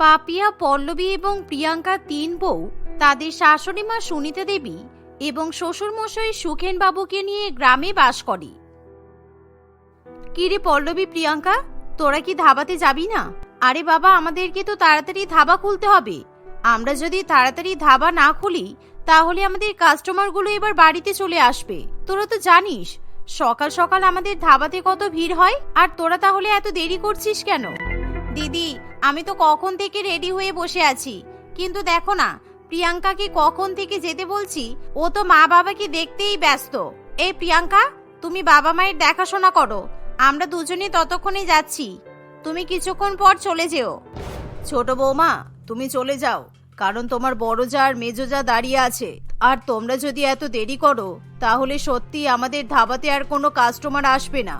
পাপিয়া, পল্লবী এবং প্রিয়াঙ্কা তিন বউ। তাদের শাশুড়ি মা সুনিতা দেবী এবং শ্বশুরমশাই সুখেন বাবুকে নিয়ে গ্রামে বাস করে। কিরে পল্লবী, প্রিয়াঙ্কা, তোরা কি ধাবাতে যাবি না? আরে বাবা, আমাদেরকে তো তাড়াতাড়ি ধাবা খুলতে হবে। আমরা যদি তাড়াতাড়ি ধাবা না খুলি, তাহলে আমাদের কাস্টমারগুলো এবার বাড়িতে চলে আসবে। তোরা তো জানিস, সকাল সকাল আমাদের ধাবাতে কত ভিড় হয়, আর তোরা তাহলে এত দেরি করছিস কেন? দিদি, আমি তো কখন থেকে রেডি হয়ে বসে আছি। কিন্তু দেখো না, প্রিয়াঙ্কাকে কখন থেকে যেতে বলছি, ও তো মা বাবাকে দেখতেই ব্যস্ত। এই প্রিয়াঙ্কা, তুমি বাবা মায়ের দেখাশোনা করো, আমরা দুজনে ততক্ষণে যাচ্ছি। তুমি কিছুক্ষণ পর চলে যেও। ছোট বৌমা, তুমি চলে যাও, কারণ তোমার বড় যা আর মেজো যা দাঁড়িয়ে আছে, আর তোমরা যদি এত দেরি করো, তাহলে সত্যি আমাদের ধাবাতে আর কোনো কাস্টমার আসবে না।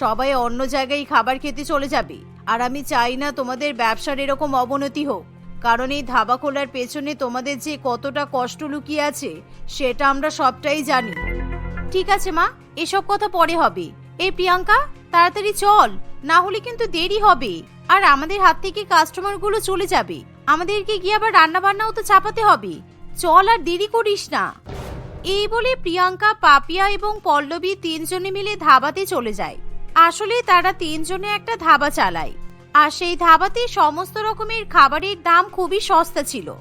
সবাই অন্য জায়গায় খাবার খেতে চলে যাবে। আর আমি চাই না তোমাদের ব্যবসার এরকম অবনতি হোক। কারণ এই ধাবা খোলার পেছনে তোমাদের যে কতটা কষ্ট লুকিয়ে আছে, সেটা আমরা সবটাই জানি। ঠিক আছে মা, এসব কথা পরে হবে। এই প্রিয়াঙ্কা, তাড়াতাড়ি চল, না হলে কিন্তু দেরি হবে। আর আমাদের হাত থেকে কাস্টমারগুলো চলে যাবে। আমাদেরকে গিয়ে আবার রান্না বান্নাও তো চাপাতে হবে। চল আর দেরি করিস না। এই বলে প্রিয়াঙ্কা, পাপিয়া এবং পল্লবী তিনজনে মিলে ধাবাতে চলে যায়। আসলে তারা তিনজনে একটা ধাবা চালায়। আর সেই ধাবাতে সমস্ত রকমের খাবারের দাম খুবই সস্তা ছিল।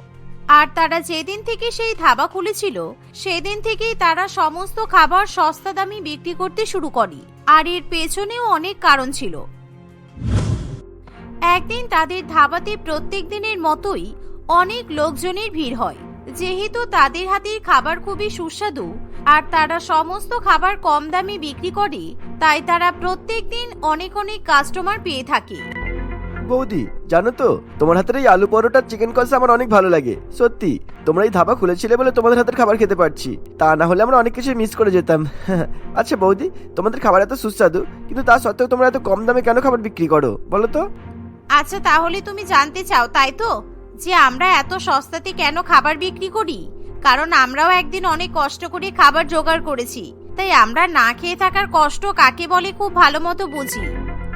আর তারা যেদিন থেকে সেই ধাবা খুলেছিল, সেদিন থেকেই তারা সমস্ত খাবার সস্তা দামে বিক্রি করতে শুরু করে। আর এর পেছনেও অনেক কারণ ছিল। একদিন তাদের ধাবাতে প্রত্যেক দিনের মতোই অনেক লোকজনের ভিড় হয়। যেহেতু তাদের হাতের খাবার খুবই সুস্বাদু আর তারা সমস্ত খাবার কম দামে বিক্রি করে তাই তারা প্রত্যেক দিন অনেক অনেক কাস্টমার পেয়ে থাকে। বৌদি জানো তো তোমার হাতের এই আলু পরোটা চিকেন কষা আমার অনেক ভালো লাগে। সত্যি তোমরা এই ধাবা খুলেছিলে বলে তোমাদের হাতের খাবার খেতে পারছি। তা না হলে আমরা অনেক কিছু মিস করে যেতাম। আচ্ছা বৌদি তোমাদের খাবার এত সুস্বাদু কিন্তু তা সত্ত্বেও তোমরা এত কম দামে কেন খাবার বিক্রি করো? বলো তো। আচ্ছা তাহলে তুমি জানতে চাও তাই তো? যে আমরা এত সস্তাতে কেন খাবার বিক্রি করি? কারণ আমরাও একদিন অনেক কষ্ট করে খাবার জোগাড় করেছি। তাই আমরা না খেয়ে থাকার কষ্ট কাকে বলে খুব ভালো মতো বুঝি।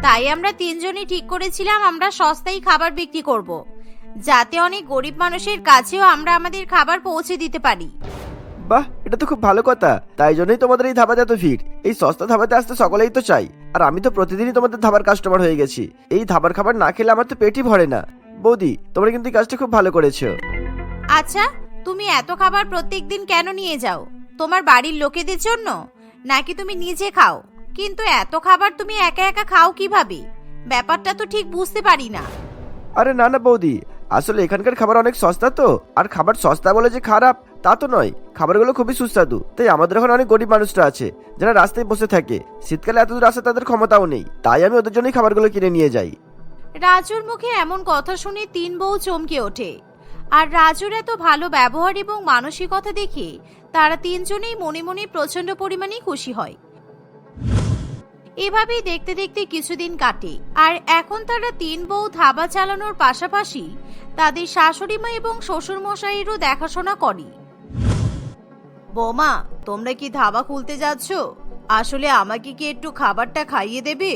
তাই আমরা তিনজনই ঠিক করেছিলাম আমরা সস্তায় খাবার বিক্রি করব। যাতে অনেক গরিব মানুষের কাছেও আমরা আমাদের খাবার পৌঁছে দিতে পারি। বাহ এটা তো খুব ভালো কথা। তাই জন্যই তোমাদের এই ধাবাতে এত ভিড়। এই সস্তা ধাবাতে আসতে সকলেই তো চাই। আর আমি তো প্রতিদিনই তোমাদের ধাবার কাস্টমার হয়ে গেছি। এই ধাবার খাবার না খেলে আমার তো পেটই ভরে না। বৌদি তোমরা কিন্তু এই কাজটা খুব ভালো করেছ। আচ্ছা তুমি এত খাবার প্রত্যেক দিন কেন নিয়ে যাও? তোমার বাড়ির লোকেদের জন্য? নাকি তুমি নিজে খাও? কিন্তু এত খাবার তুমি একা একা খাও কীভাবে? ব্যাপারটা তো ঠিক বুঝতে পারি না। আরে না না বৌদি আসলে এখানকার খাবার অনেক সস্তা তো। আর খাবার সস্তা বলে যে খারাপ তা তো নয়। খাবারগুলো খুবই সুস্বাদু। তাই আমাদের ওখানে অনেক গরিব মানুষরা আছে যারা রাস্তায় বসে থাকে। শীতকালে এত দূর আসে তাদের ক্ষমতাও নেই। তাই আমি ওদের জন্যই খাবারগুলো কিনে নিয়ে যাই। রাজুর মুখে এমন কথা শুনে তিন বউ চমকে ওঠে। আর রাজুর এত ভালো ব্যবহার এবং মানসিকতা দেখে তারা তিনজনেই মনে মনে প্রচণ্ড পরিমাণে খুশি হয়। এভাবেই দেখতে দেখতে কিছুদিন কাটে আর এখন তারা তিন বউ ধাবা চালানোর পাশাপাশি তাদের শাশুড়ি মা এবং শ্বশুর মশাইয়েরও দেখাশোনা করে। বোমা, তোমরা কি ধাবা খুলতে যাচ্ছ? আসলে আমাকে কি একটু খাবারটা খাইয়ে দেবে?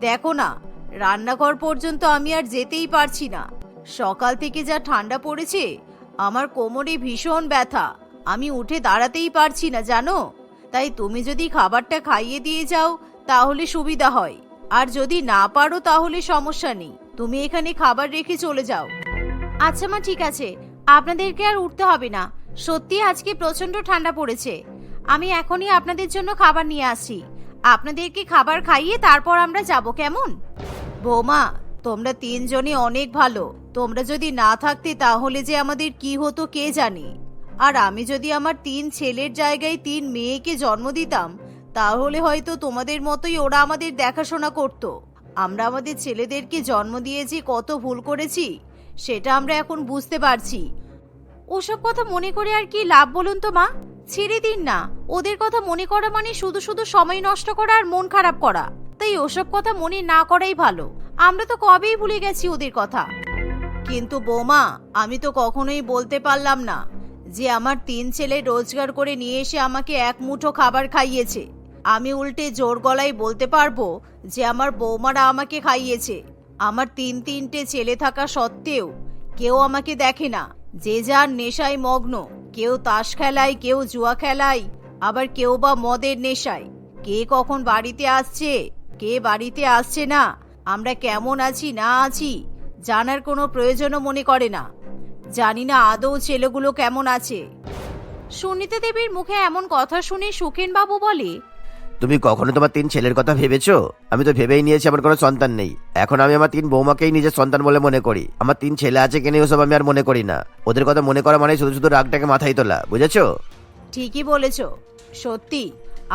দেখো না, রান্নাঘর পর্যন্ত আমি আর যেতেই পারছি না। সকাল থেকে যা ঠান্ডা পড়েছে, আমার কোমরে ভীষণ ব্যথা। আমি উঠে দাঁড়াতেই পারছি না, জানো? তাই তুমি যদি খাবারটা খাইয়ে দিয়ে যাও, তাহলে সুবিধা হয়। আর যদি না পারো, তাহলে সমস্যা নেই। তুমি এখানে খাবার রেখে চলে যাও। আচ্ছা মা, ঠিক আছে। আপনাদেরকে আর উঠতে হবে না। সত্যি আজকে প্রচণ্ড ঠান্ডা পড়েছে। আমি এখনই আপনাদের জন্য খাবার নিয়ে আসছি আপনাদেরকে খাবার খাইয়ে তারপর আমরা যাব, কেমন? বৌমা, তোমরা তিনজনই অনেক ভালো। তোমরা যদি না থাকতে তাহলে যে আমাদের কি হতো কে জানে? আর আমি যদি আমার তিন ছেলের জায়গায় তিন মেয়েকে জন্ম দিতাম, তাহলে হয়তো তোমাদের মতোই ওরা আমাদের দেখাশোনা করত। আমরা আমাদের ছেলেদেরকে জন্ম দিয়ে যে কত ভুল করেছি, সেটা আমরা এখন বুঝতে পারছি। ওসব কথা মনে করে আর কি লাভ বলুন তো মা? ছেড়ে দিন না। ওদের কথা মনে করা মানে শুধু শুধু সময় নষ্ট করা আর মন খারাপ করা। তাই ওসব কথা মনে না করাই ভালো। আমরা তো কবেই ভুলে গেছি ওদের কথা। কিন্তু বৌমা, আমি তো কখনোই বলতে পারলাম না যে আমার তিন ছেলে রোজগার করে নিয়ে এসে আমাকে এক মুঠো খাবার খাইয়েছে। আমি উল্টে জোর গলায় বলতে পারব যে আমার বৌমারা আমাকে খাইয়েছে। আমার তিন তিনটে ছেলে থাকা সত্ত্বেও কেউ আমাকে দেখে না। যে যার নেশায় মগ্ন, কেউ তাস খেলায়, কেউ জুয়া খেলায়, আবার কেউ বা মদের নেশায়। কে কখন বাড়িতে আসছে, কে বাড়িতে আসছে না, আমরা কেমন আছি না আছি জানার কোনো প্রয়োজনও মনে করে না। জানি না আদৌ ছেলেগুলো কেমন আছে। সুনীতা দেবীর মুখে এমন কথা শুনে সুখেন বাবু বলে তুমি কখনো তোমার তিন ছেলের কথা ভেবেছো? আমি তো ভেবেই নিয়েছি আমার কোনো সন্তান নেই। এখন আমি আমার তিন বৌমাকেই নিজের সন্তান বলে মনে করি। আমার তিন ছেলে আছে কিনা ওসব আমি আর মনে করি না। ওদের কথা মনে করা মানে শুধু শুধু রাগটাকে মাথায় তোলা বুঝেছ? ঠিকই বলেছ। সত্যি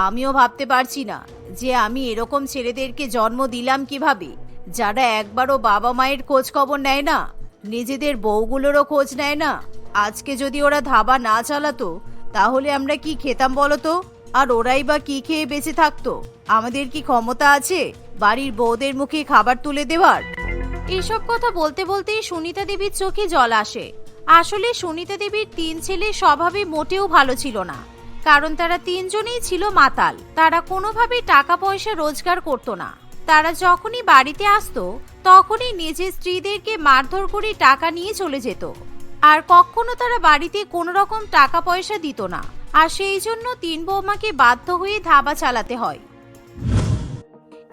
আমিও ভাবতে পারছি না যে আমি এরকম ছেলেদেরকে জন্ম দিলাম কীভাবে। যারা একবারও বাবা মায়ের খোঁজ খবর নেয় না, নিজেদের বউগুলোরও খোঁজ নেয় না। আজকে যদি ওরা ধাবা না চালাতো, তাহলে আমরা কি খেতাম বলো তো? আর ওরাই বা কি খেয়ে বেঁচে থাকতো? আমাদের কি ক্ষমতা আছে বাড়ির বউদের মুখে খাবার তুলে দেওয়ার? এসব কথা বলতে বলতেই সুনিতা দেবীর চোখে জল আসে। আসলে সুনিতা দেবীর তিন ছেলে স্বভাবে মোটেও ভালো ছিল না। কারণ তারা তিনজনেই ছিল মাতাল। তারা কোনোভাবেই টাকা পয়সা রোজগার করতো না। তারা যখনই বাড়িতে আসতো, তখনই নিজের স্ত্রীদেরকে মারধর করে টাকা নিয়ে চলে যেত। আর কখনো তারা বাড়িতে কোনো রকম টাকা পয়সা দিত না। আর সেই জন্য তিন বৌমাকে বাধ্য হয়ে ধাবা চালাতে হয়।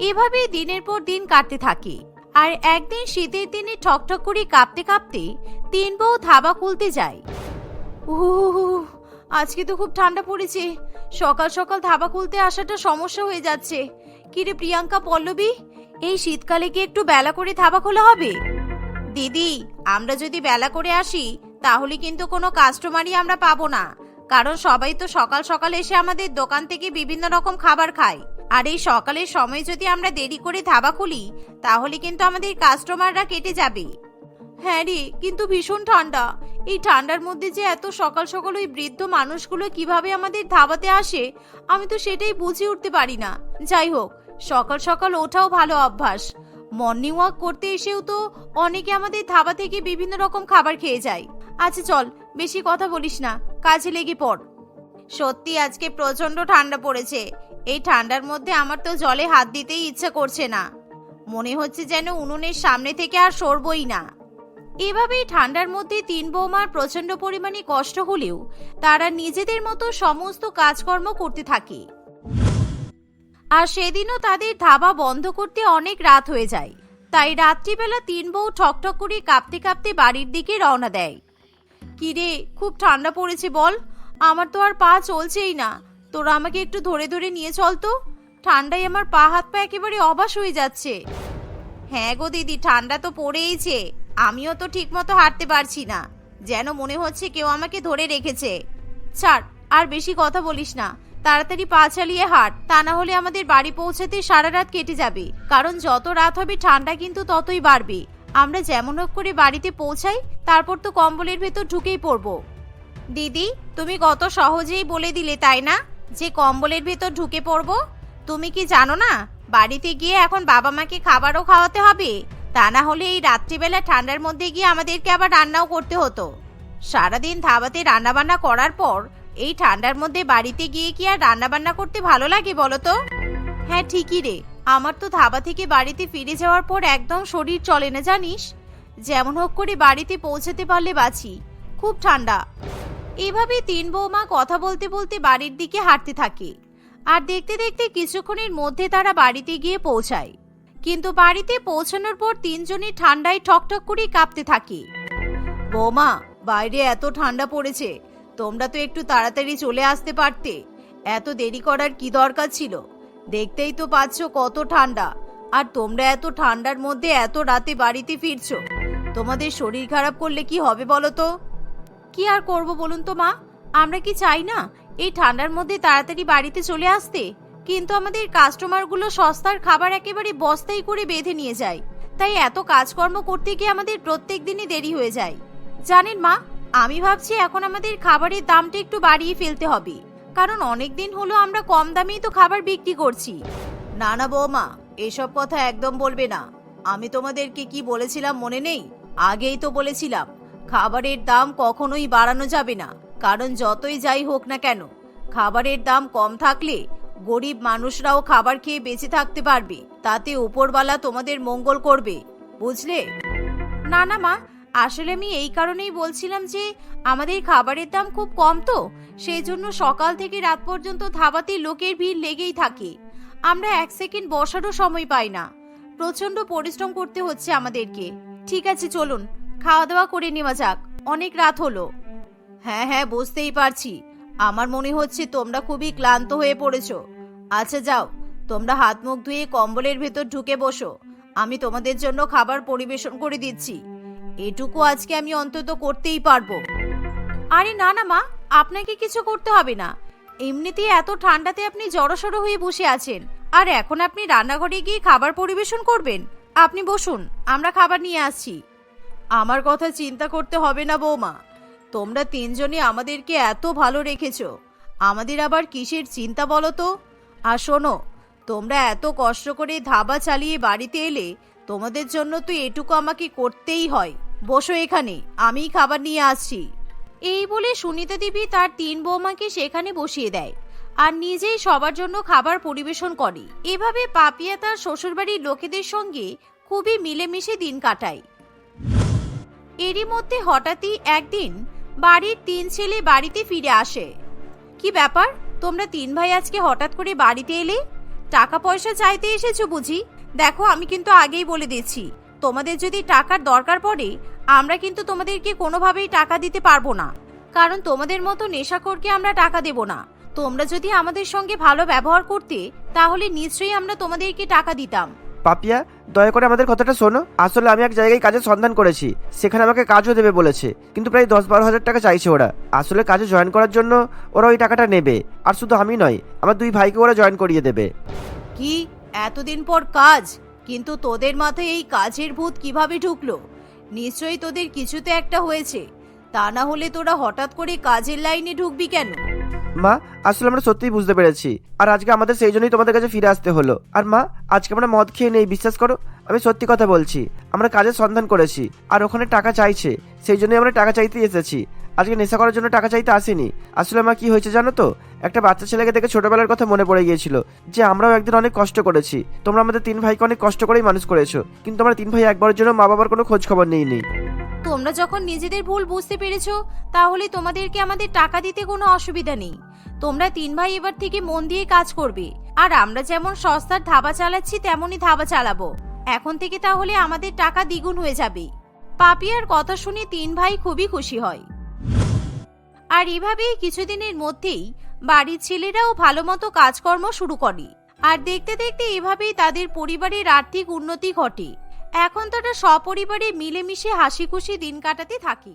এভাবেই দিনের পর দিন কাটতে থাকে। আর একদিন শীতের দিনে ঠকঠক করে কাঁপতে কাঁপতে তিন বউ ধাবা খুলতে যায়। আজকে তো খুব ঠান্ডা পড়েছে। সকাল সকাল ধাবা খুলতে আসাটা সমস্যা হয়ে যাচ্ছে। কিরে প্রিয়াঙ্কা পল্লবী, এই শীতকালে কি একটু বেলা করে থাবা খোলা হবে? দিদি, আমরা যদি বেলা করে আসি, তাহলে কিন্তু কোনো কাস্টমারই আমরা পাবো না। কারণ সবাই তো সকাল সকাল এসে আমাদের দোকান থেকে বিভিন্ন রকম খাবার খায়। আর এই সকালের সময় যদি আমরা দেরি করে ধাবা খুলি, তাহলে কিন্তু আমাদের কাস্টমাররা কেটে যাবে। হ্যাঁ রে, কিন্তু ভীষণ ঠান্ডা। এই ঠান্ডার মধ্যে যে এত সকাল সকাল ওই বৃদ্ধ মানুষগুলো কীভাবে আমাদের ধাবাতে আসে, আমি তো সেটাই বুঝে উঠতে পারি না। যাই হোক, সকাল সকাল ওঠাও ভালো অভ্যাস। মর্নিং ওয়াক করতে এসেও তো অনেকে আমাদের ধাবা থেকে বিভিন্ন রকম খাবার খেয়ে যায়। আচ্ছা চল, বেশি কথা বলিস না, কাজে লেগে পড়। সত্যি আজকে প্রচণ্ড ঠান্ডা পড়েছে। এই ঠান্ডার মধ্যে আমার তো জলে হাত দিতেই ইচ্ছা করছে না। মনে হচ্ছে যেন উনুনের সামনে থেকে আর সরবই না। এভাবেই ঠান্ডার মধ্যে তিন বৌমার প্রচণ্ড পরিমাণে কষ্ট হলেও তারা নিজেদের মতো সমস্ত কাজকর্ম করতে থাকে। আর সেদিনও তাদের ধাবা বন্ধ করতে অনেক রাত হয়ে যায়। তাই রাত্রিবেলা তিন বউ ঠকঠক করে কাঁপতে কাঁপতে বাড়ির দিকে রওনা দেয়। কিরে খুব ঠান্ডা পড়েছে বল। আমার তো আর পা চলছেই না। তোরা আমাকে একটু ধরে ধরে নিয়ে চল তো। ঠান্ডায় আমার পা হাত পা একেবারে অবাস হয়ে যাচ্ছে। হ্যাঁ গো দিদি, ঠান্ডা তো পড়েইছে। আমিও তো ঠিকমতো হাঁটতে পারছি না। যেন মনে হচ্ছে কেউ আমাকে ধরে রেখেছে। ছাড়, আর বেশি কথা বলিস না। তাড়াতাড়ি পা চালিয়ে হাঁট, তা না হলে আমাদের বাড়ি পৌঁছাতে সারা রাত কেটে যাবে। কারণ যত রাত হবে, ঠান্ডা কিন্তু ততই বাড়বে। আমরা যেমন হোক করে বাড়িতে পৌঁছাই, তারপর তো কম্বলের ভেতর ঢুকেই পড়ব। দিদি, তুমি কত সহজেই বলে দিলে, তাই না? যে কম্বলের ভেতর ঢুকে পড়ব? তুমি কি জানো না? বাড়িতে গিয়ে এখন বাবা মাকে খাবারও খাওয়াতে হবে? তা না হলে এই রাত্রিবেলা ঠান্ডার মধ্যে গিয়ে আমাদেরকে আবার রান্নাও করতে হতো। সারাদিন ধাবাতে রান্নাবান্না করার পর এই ঠান্ডার মধ্যে বাড়িতে গিয়ে কি আর রান্নাবান্না করতে ভালো লাগে বলো তো? হ্যাঁ ঠিকই রে। আমার তো ধাবা থেকে বাড়িতে ফিরে যাওয়ার পর একদম শরীর চলে না, জানিস? যেমন হোক করে বাড়িতে পৌঁছাতে পারলে বাঁচি। খুব ঠান্ডা। এভাবে তিন বৌমা কথা বলতে বলতে বাড়ির দিকে হাঁটতে থাকে। আর দেখতে দেখতে কিছুক্ষণের মধ্যে তারা বাড়িতে গিয়ে পৌঁছায়। কিন্তু বাড়িতে পৌঁছানোর পর তিনজনই ঠান্ডায় ঠকঠক করে কাঁপতে থাকি। বৌমা, বাইরে এত ঠান্ডা পড়েছে, তোমরা তো একটু তাড়াতাড়ি চলে আসতে পারতে। এত দেরি করার কি দরকার ছিল? দেখতেই তো পাচ্ছ কত ঠান্ডা। আর তোমরা এত ঠান্ডার মধ্যে এত রাতে বাড়িতে ফিরছো, তোমাদের শরীর খারাপ করলে কি হবে বলো তো? কি আর করব বলুন তো মা? আমরা কি চাই না, এই ঠান্ডার মধ্যে তাড়াতাড়ি বাড়িতে চলে আসতে? কিন্তু আমাদের কাস্টমারগুলো সস্তার খাবার একেবারে বস্তাই করে বেঁধে নিয়ে যায়। তাই এত কাজকর্ম করতে গিয়ে আমাদের প্রত্যেক দিনই দেরি হয়ে যায়। জানেন মা, আমি ভাবছি এখন আমাদের খাবারের দামটা একটু বাড়িয়ে ফেলতে হবে। কারণ অনেক দিন হলো আমরা কম দামেই তো খাবার বিক্রি করছি। না না বৌমা, এসব কথা একদম বলবে না। আমি তোমাদেরকে কি বলেছিলাম মনে নেই? আগেই তো বলেছিলাম, খাবারের দাম কখনোই বাড়ানো যাবে না। কারণ যতই যাই হোক না কেন, খাবারের দাম কম থাকলে গরিব মানুষরাও খাবার খেয়ে বেঁচে থাকতে পারবে। তাতে উপরওয়ালা তোমাদের মঙ্গল করবে। বুঝলে? না না, মা। আসলে আমি এই কারণেই বলছিলাম যে, আমাদের খাবারের দাম খুব কম তো। সেই জন্য সকাল থেকে রাত পর্যন্ত ধাবাতে লোকের ভিড় লেগেই থাকে। আমরা এক সেকেন্ড বসারও সময় পাই না। প্রচণ্ড পরিশ্রম করতে হচ্ছে আমাদেরকে। ঠিক আছে, চলুন। খাওয়া দাওয়া করে নেওয়া যাক। অনেক রাত হলো। হ্যাঁ হ্যাঁ বুঝতেই পারছি। আমার মনে হচ্ছে তোমরা খুবই ক্লান্ত হয়ে পড়েছো। আচ্ছা যাও। তোমরা হাত মুখ ধুয়ে কম্বলের ভেতর ঢুকে বসো। আমি তোমাদের জন্য খাবার পরিবেশন করে দিচ্ছি। এটুকু আজকে আমি অন্তত করতেই পারব। আরে না না মা, আপনাকে কিছু করতে হবে না। এমনিতেই এত ঠান্ডাতে আপনি জড়সড় হয়ে বসে আছেন। আর এখন আপনি রান্নাঘরে গিয়ে খাবার পরিবেশন করবেন? আপনি বসুন, আমরা খাবার নিয়ে আসছি। আমার কথা চিন্তা করতে হবে না বৌমা। তোমরা তিনজনে আমাদেরকে এত ভালো রেখেছো। আমাদের আবার কিসের চিন্তা বলো তো? আর শোনো, তোমরা এত কষ্ট করে ধাবা চালিয়ে বাড়িতে এলে তোমাদের জন্য তো এটুকু আমাকে করতেই হয়। বসো এখানে, আমিই খাবার নিয়ে আসছি। এই বলে সুনিতা দেবী তার তিন বৌমাকে সেখানে বসিয়ে দেয় আর নিজেই সবার জন্য খাবার পরিবেশন করে। এভাবে পাপিয়া তার শ্বশুরবাড়ির লোকেদের সঙ্গে খুবই মিলেমিশে দিন কাটায়। এরই মধ্যে হঠাৎই একদিন বাড়ির তিন ছেলে বাড়িতে ফিরে আসে। কি ব্যাপার? তোমরা তিন ভাই আজকে হঠাৎ করে বাড়িতে এলে? টাকা পয়সা চাইতে এসেছ বুঝি? দেখো, আমি কিন্তু আগেই বলে দিচ্ছি। তোমাদের যদি টাকার দরকার পড়ে, আমরা কিন্তু তোমাদেরকে কোনোভাবেই টাকা দিতে পারব না। কারণ তোমাদের মতো নেশাখোরকে আমরা টাকা দেব না। তোমরা যদি আমাদের সঙ্গে ভালো ব্যবহার করতে, তাহলে নিশ্চয়ই আমরা তোমাদেরকে টাকা দিতাম। পাপিয়া দয়া করে আমাদের কথাটা শোনো। আসলে আমি এক জায়গায় কাজের সন্ধান করেছি। সেখানে আমাকে কাজও দেবে বলেছে। কিন্তু প্রায় দশ বারো হাজার টাকা চাইছে ওরা। আসলে কাজে জয়েন করার জন্য ওরা ওই টাকাটা নেবে। আর শুধু আমি নয়, আমার দুই ভাইকে ওরা জয়েন করিয়ে দেবে। কি? এতদিন পর কাজ? কিন্তু তোদের মাথায় এই কাজের ভূত কীভাবে ঢুকলো? নিশ্চয়ই তোদের কিছুতে একটা হয়েছে। তা না হলে তোরা হঠাৎ করে কাজের লাইনে ঢুকবি কেন? মা, আসলে আমরা সত্যিই বুঝতে পেরেছি। আর আজকে আমাদের সেই জন্যই তোমাদের কাছে ফিরে আসতে হলো। আর মা, আজকে আমরা মদ খেয়ে নেই, বিশ্বাস করো? আমি সত্যি কথা বলছি, আমরা কাজের সন্ধান করেছি, আর ওখানে টাকা চাইছে, সেই জন্যই আমরা টাকা চাইতে এসেছি। আজকে নেশা করার জন্য টাকা চাইতে আসিনি। আসলে মা কি হয়েছে জানো তো? একটা বাচ্চা ছেলেকে দেখে ছোটবেলার কথা মনে পড়ে গিয়েছিল, যে আমরাও একদিন অনেক কষ্ট করেছি। তোমরা আমাদের তিন ভাইকে অনেক কষ্ট করেই মানুষ করেছ, কিন্তু আমরা তিন ভাই একবারের জন্য মা বাবার কোনো খোঁজ খবর নেই তোমরা যখন নিজেদের ভুল বুঝতে পেরেছ, তাহলে তোমাদেরকে আমাদের টাকা দিতে কোনো অসুবিধা নেই। তোমরা তিন ভাই এবার থেকে মন দিয়ে কাজ করবে, আর আমরা যেমন সস্তার ধাবা চালাচ্ছি, তেমনই ধাবা চালাবো। এখন থেকে তাহলে আমাদের টাকা দ্বিগুণ হয়ে যাবে। পাপিয়ার কথা শুনে তিন ভাই খুবই খুশি হয়। আর এভাবেই কিছুদিনের মধ্যেই বাড়ির ছেলেরাও ভালো মতো কাজকর্ম শুরু করে। আর দেখতে দেখতে এভাবেই তাদের পরিবারের আর্থিক উন্নতি ঘটে। এখন তারা সপরিবারে মিলেমিশে হাসি খুশি দিন কাটাতে থাকে।